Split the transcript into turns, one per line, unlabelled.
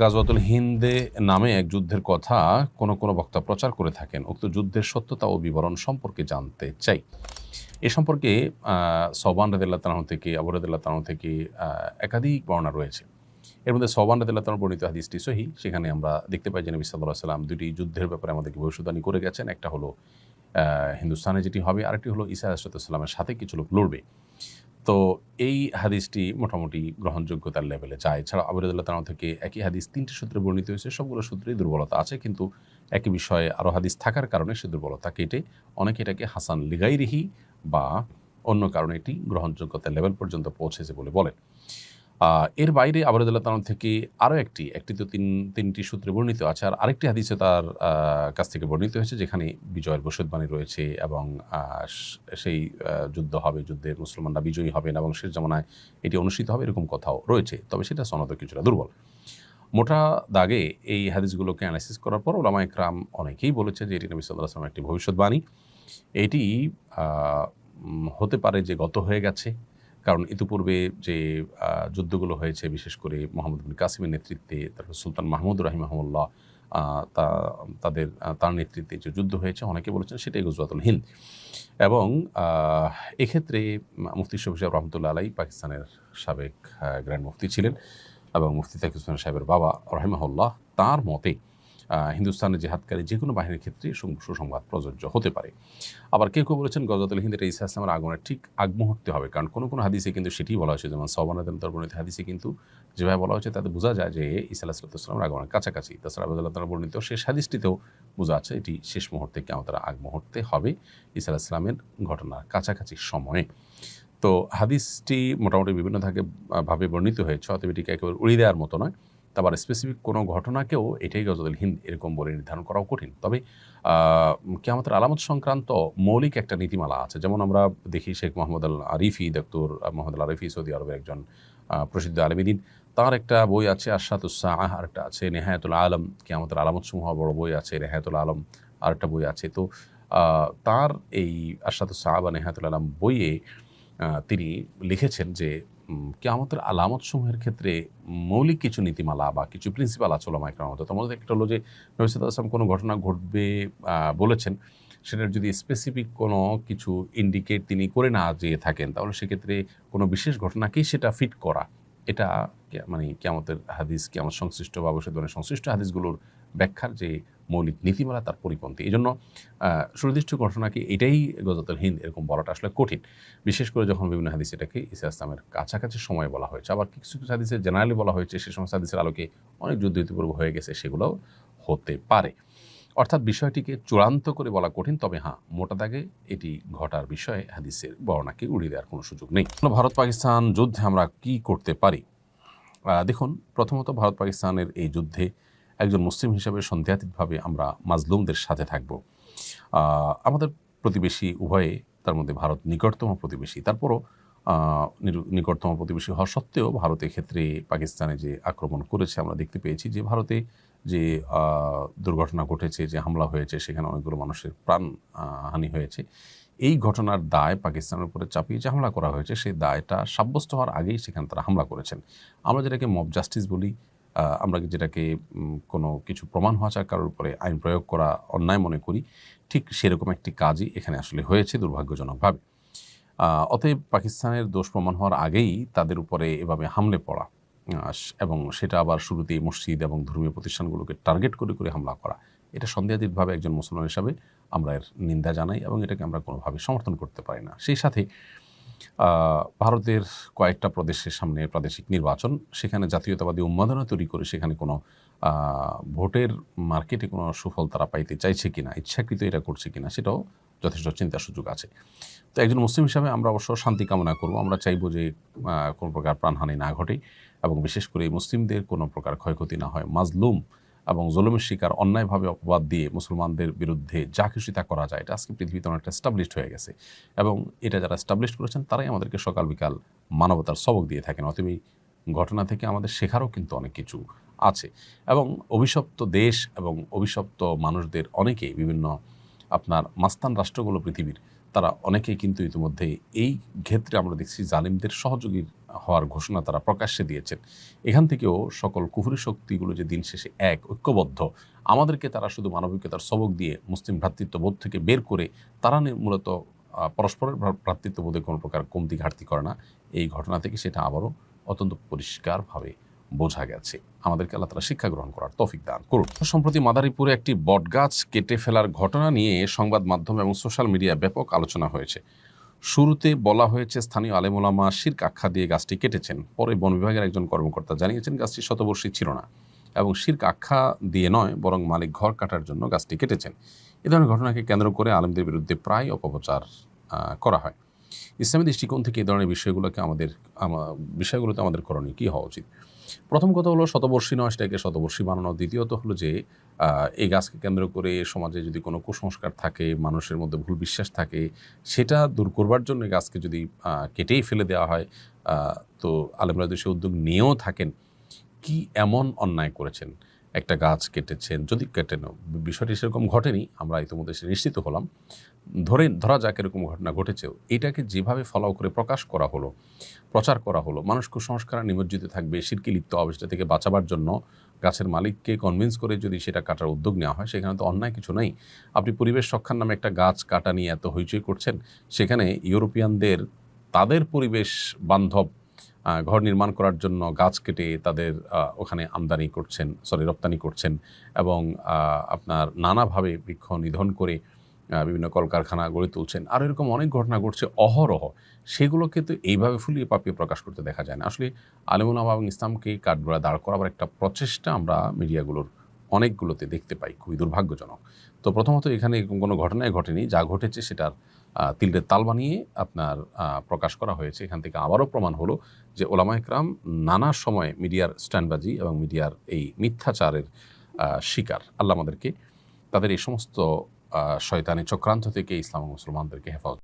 গাজওয়াতুল হিন্দে নামে এক যুদ্ধের কথা কোন কোন বক্তা প্রচার করে থাকেন। উক্ত যুদ্ধের সত্যতা ও বিবরণ সম্পর্কে জানতে চাই। এ সম্পর্কে সবান রাদিল্লাহ তালাহ থেকে, আবু রাদিল্লাহ তালাহ থেকে একাধিক বর্ণনা রয়েছে। এর মধ্যে সবান রাদিল্লাহ তালাহ বর্ণিত হাদিসটি সহি, সেখানে আমরা দেখতে পাই যে নবী সাল্লাহ সাল্লাম দুটি যুদ্ধের ব্যাপারে আমাদেরকে ভবিষ্যৎবাণী করে গেছেন। একটা হলো হিন্দুস্তানে যেটি হবে, আরেকটি হলো ঈসা আসরাতামের সাথে কিছু লোক লড়বে। তো এই হাদিসটি মোটামুটি গ্রহণযোগ্যতার লেভেলে যায়। এছাড়া আবরুদুল্লাহ তালাহ থেকে একই হাদিস তিনটি সূত্রে বর্ণিত হয়েছে, সবগুলো সূত্রেই দুর্বলতা আছে, কিন্তু একই বিষয়ে আরও হাদিস থাকার কারণে সে দুর্বলতা কেটে অনেকে এটাকে হাসান লিগাইরিহি বা অন্য কারণে এটি গ্রহণযোগ্যতার লেভেল পর্যন্ত পৌঁছেছে বলে বলেন। এর বাইরে আবরুদুল্লাহ তালাহ থেকে আরও একটি একটি তো তিন, তিনটি সূত্রে বর্ণিত আছে, আর আরেকটি হাদিসে তার কাছ থেকে বর্ণিত হয়েছে, যেখানে বিজয়ের ভবিষ্যৎবাণী রয়েছে এবং সেই যুদ্ধ হবে যুদ্ধের মুসলমানরা বিজয়ী হবেন এবং শেষ জামানায় এটি অনুষ্ঠিত হবে, এরকম কথাও রয়েছে। তবে সেটা সনদ কিছুটা দুর্বল। মোটা দাগে এই হাদিসগুলোকে অ্যানালাইসিস করার পর ওলামা ইকরাম অনেকেই বলেছে যে এটি নবী সাল্লাহ আসলামের একটি ভবিষ্যৎবাণী। এটি হতে পারে যে গত হয়ে গেছে কারণ ইতিপূর্বে যে যুদ্ধগুলো হয়েছে, বিশেষ করে মোহাম্মদ বিন কাসিমের নেতৃত্বে, তারপর সুলতান মাহমুদ রাহিমাহমুল্লাহ তা, তাদের তার নেতৃত্বে যে যুদ্ধ হয়েছে, অনেকে বলেছেন সেটাই গুজরাতুল হিন্দ। এবং এক্ষেত্রে মুফতি শফি সাহেব রহমতুল্লাহ আলাই পাকিস্তানের সাবেক গ্র্যান্ড মুফতি ছিলেন এবং মুফতি তাকিব সাহেবের বাবা রহিমাহুল্লাহ, তার মতে হিন্দুস্তানের জেহাদকারী যে কোনো বাহিনীর ক্ষেত্রে সুসংবাদ প্রযোজ্য হতে পারে। আবার কেউ কেউ বলেছেন গজাতুল হিন্দের ইসা ইসলামের আগমনের ঠিক আগ মুহূর্তে হবে। কারণ কোনো কোনো হাদিসে কিন্তু সেটি বলা হয়েছে। যেমন সবানাদম তরবর্ণিত হাদিসে কিন্তু যেভাবে বলা হয়েছে, তাতে বোঝা যায় যে ইসা আলাহিসাল্লামের আগমনের কাছাকাছি। তাছাড়া আবুদুল্লাহ বর্ণিত শেষ হাদিসটিতেও বোঝা যাচ্ছে এটি শেষ মুহূর্তে কেমন তারা আগ মুহূর্তে হবে ইসা আলাহিসামের ঘটনার কাছাকাছি সময়ে। তো হাদিসটি মোটামুটি বিভিন্ন থাকে ভাবে বর্ণিত হয়েছে, অতএব এটিকে একেবারে উড়িয়ে দেওয়ার মতো নয়। তারপর স্পেসিফিক কোনো ঘটনাকেও এটাই গজদুল হিন্দ এরকম বলে নির্ধারণ করাও কঠিন। তবে কেমতের আলামত সংক্রান্ত মৌলিক একটা নীতিমালা আছে। যেমন আমরা দেখি Sheikh Mohammad Al Arifi doctor Mohammad Al Arifi Saudi আরবের একজন প্রসিদ্ধ আলমিদিন। তার একটা বই আছে আশাতুসাহ আর একটা আছে নেহায়তুল আলম। কেমতের আলামত সমূহ বড় বই আছে নেহায়তুল আলম আর একটা বই আছে। তো আহ, তার এই আশাতুসাহ বা নেহায়তুল আলম বইয়ে তিনি লিখেছেন যে কেয়ামতের আলামত সমূহের ক্ষেত্রে মৌলিক কিছু নীতিমালা বা কিছু প্রিন্সিপাল আছে ওলামা একরাম মতো তার মধ্যে একটা হলো যে, নবী আসলাম কোনো ঘটনা ঘটবে বলেছেন, সেটার যদি স্পেসিফিক কোনো কিছু ইন্ডিকেট তিনি করে না যেয়ে থাকেন, তাহলে সেক্ষেত্রে কোনো বিশেষ ঘটনাকেই সেটা ফিট করা, এটা মানে কেয়ামতের হাদিস, কেয়ামত সংশ্লিষ্ট বা ভবিষ্যৎবাণীর সংশ্লিষ্ট হাদিসগুলোর ব্যাখ্যার যে মৌলিক নীতিমালা তার পরিপন্থী। এই জন্য সুনির্দিষ্ট ঘটনাকে এটাই গজাতুল হিন্দ এরকম বলাটা আসলে কঠিন। বিশেষ করে যখন বিভিন্ন হাদিস এটাকে ইসা ইসলামের কাছাকাছি সময় বলা হয়েছে, আবার কিছু কিছু হাদিসে জেনারেলি বলা হয়েছে সে সমস্ত হাদিসের আলোকে অনেক যুদ্ধ ইতিপূর্ব হয়ে গেছে, সেগুলোও হতে পারে। অর্থাৎ বিষয়টিকে চূড়ান্ত করে বলা কঠিন, তবে হ্যাঁ মোটা দাগে এটি ঘটার বিষয়ে হাদিসের বর্ণাকে উড়িয়ে দেওয়ার কোনো সুযোগ নেই। ভারত পাকিস্তান যুদ্ধে আমরা কি করতে পারি? দেখুন, প্রথমত ভারত পাকিস্তানের এই যুদ্ধে একজন মুসলিম হিসেবে সন্দেহাতীতভাবে আমরা মাজলুমদের সাথে থাকব। আমাদের প্রতিবেশী উভয়ে তার মধ্যে ভারত নিকটতম প্রতিবেশী। তারপরও নিকটতম প্রতিবেশী হওয়া সত্ত্বেও ভারতের ক্ষেত্রে পাকিস্তানে যে আক্রমণ করেছে আমরা দেখতে পেয়েছি যে ভারতে যে দুর্ঘটনা ঘটেছে, যে হামলা হয়েছে, সেখানে অনেকগুলো মানুষের প্রাণ হানি হয়েছে। এই ঘটনার দায় পাকিস্তানের উপরে চাপিয়ে যে হামলা করা হয়েছে সেই দায়টা সাব্যস্ত হওয়ার আগেই সেখানে তারা হামলা করেছেন। আমরা যেটাকে মব জাস্টিস বলি আমরা যেটাকে কোনো কিছু প্রমাণ হওয়া চায় কারোর উপরে আইন প্রয়োগ করা অন্যায় মনে করি, ঠিক সেরকম একটি কাজই এখানে আসলে হয়েছে দুর্ভাগ্যজনকভাবে। অতএব পাকিস্তানের দোষ প্রমাণ হওয়ার আগেই তাদের উপরে এভাবে হামলে পড়া এবং সেটা আবার শুরুতেই মসজিদ এবং ধর্মীয় প্রতিষ্ঠানগুলোকে টার্গেট করে করে হামলা করা, এটা সন্দেহাতীতভাবে একজন মুসলমান হিসাবে আমরা এর নিন্দা জানাই এবং এটাকে আমরা কোনোভাবে সমর্থন করতে পারি না। সেই সাথে ভারতের কয়েকটা প্রদেশের সামনে প্রাদেশিক নির্বাচন, সেখানে জাতীয়তাবাদী উন্মাদনা তৈরি করে সেখানে কোনো ভোটের মার্কেটে কোনো সুফল তারা পাইতে চাইছে কিনা, ইচ্ছাকৃত এটা করছে কিনা, সেটাও যথেষ্ট চিন্তার সুযোগ আছে। তো একজন মুসলিম হিসাবে আমরা অবশ্য শান্তি কামনা করব। আমরা চাইব যে কোনো প্রকার প্রাণহানি না ঘটে এবং বিশেষ করে মুসলিমদের কোনো প্রকার ক্ষয়ক্ষতি না হয়। মাজলুম এবং জুলুমের শিকার, অন্যায়ভাবে অপবাদ দিয়ে মুসলমানদের বিরুদ্ধে যা খুশি তা করা যায়, এটা আজকে পৃথিবীতে অনেকটা স্টাবলিশড হয়ে গেছে। এবং এটা যারা স্টাবলিশ করেছেন, তারাই আমাদেরকে সকাল বিকাল মানবতার সবক দিয়ে থাকেন। অতএব এই ঘটনা থেকে আমাদের শেখারও কিন্তু অনেক কিছু আছে। এবং অভিশপ্ত দেশ এবং অভিশপ্ত মানুষদের অনেকেই, বিভিন্ন আপনার মাস্তান রাষ্ট্রগুলো পৃথিবীর, তারা অনেকেই কিন্তু ইতিমধ্যে এই ক্ষেত্রে আমরা দেখছি জালিমদের সহযোগীর হওয়ার ঘোষণা তারা প্রকাশ্যে দিয়েছেন। এখান থেকেও সকল কুহুরি শক্তিগুলো যে দিন শেষে এক, ঐক্যবদ্ধ, আমাদেরকে তারা শুধু মানবিকতার সবক দিয়ে মুসলিম ভ্রাতৃত্ববোধ থেকে বের করে তারা মূলত পরস্পরের ভ্রা- ভ্রাতৃত্ববোধে কোনো প্রকার কমতি ঘাটতি করে না। এই ঘটনা থেকে সেটা আবারও অত্যন্ত পরিষ্কারভাবে বোঝা গেছে। আমাদেরকে আল্লাহ তালা শিক্ষা গ্রহণ করার তফিক দান করুন। সম্প্রতি মাদারীপুরে একটি বটগাছ কেটে ফেলার ঘটনা নিয়ে সংবাদ মাধ্যম এবং সোশ্যাল মিডিয়া ব্যাপক আলোচনা হয়েছে। শুরুতে বলা হয়েছে স্থানীয় আলেমোলামা শির্ক আখ্যা দিয়ে গাছটি কেটেছেন। পরে বন বিভাগের একজন কর্মকর্তা জানিয়েছেন গাছটি শতবর্ষী ছিল না এবং শির্ক আখ্যা দিয়ে নয়, বরং মালিক ঘর কাটার জন্য গাছটি কেটেছেন। এ ধরনের ঘটনাকে কেন্দ্র করে আলেমদের বিরুদ্ধে প্রায় অপপ্রচার করা হয়। ইসলামী দৃষ্টিকোণ থেকে এই ধরনের বিষয়গুলোকে আমাদের বিষয়গুলোতে আমাদের করণীয় কী হওয়া উচিত? প্রথম কথা হলো শতবর্ষী নয়, সেটাকে শতবর্ষী বানানো। দ্বিতীয়ত হলো যে এই গাছকে কেন্দ্র করে সমাজে যদি কোনো কুসংস্কার থাকে, মানুষের মধ্যে ভুল বিশ্বাস থাকে, সেটা দূর করবার জন্য গাছকে যদি কেটেই ফেলে দেওয়া হয় তো আলমরা সে উদ্যোগ নিয়েও থাকেন। কি এমন অন্যায় করেছেন? একটা গাছ কেটেছেন, যদি কেটেন বিষয়টি সেরকম ঘটেনি, আমরা ইতিমধ্যে সে নিশ্চিত হলাম। ধরে, ধরা যাক এরকম ঘটনা ঘটেছেও এটাকে যেভাবে ফলো করে প্রকাশ করা হলো, প্রচার করা হলো, মানুষ কুসংস্কার নিমজ্জিত থাকবে শিরকি লিপ্ত হবে সেটা থেকে বাঁচাবার জন্য গাছের মালিককে কনভিন্স করে যদি সেটা কাটার উদ্যোগ নেওয়া হয়, সেখানে তো অন্যায় কিছু নেই। আপনি পরিবেশ রক্ষার নামে একটা গাছ কাটা নিয়ে এত হইচই করছেন, সেখানে ইউরোপিয়ানদের, তাদের পরিবেশ বান্ধব ঘর নির্মাণ করার জন্য গাছ কেটে তাদের ওখানে আমদানি করছেন সরি রপ্তানি করছেন এবং আপনার নানাভাবে বৃক্ষ নিধন করে বিভিন্ন কলকারখানা গড়ে তুলছেন। আর এরকম অনেক ঘটনা ঘটছে অহরহ। সেগুলোকে তো এইভাবে ফুলিয়ে পাপিয়ে প্রকাশ করতে দেখা যায় না। আসলে আলিমুল এবং ইসলামকে কাঠগড়া দাঁড় করাবার একটা প্রচেষ্টা আমরা মিডিয়াগুলোর অনেকগুলোতে দেখতে পাই। খুবই দুর্ভাগ্যজনক। তো প্রথমত এখানে কোনো ঘটনাই ঘটেনি। যা ঘটেছে সেটার আহ, তিলদের তাল বানিয়ে আপনার প্রকাশ করা হয়েছে। এখান থেকে আবারও প্রমাণ হলো যে ওলামা একরাম নানা সময় মিডিয়ার স্ট্যান্ডবাজি এবং মিডিয়ার এই মিথ্যাচারের শিকার। আল্লাহ আমাদেরকে তাদের এই সমস্ত শয়তানি চক্রান্ত থেকে ইসলাম মুসলমানদেরকে হেফাজত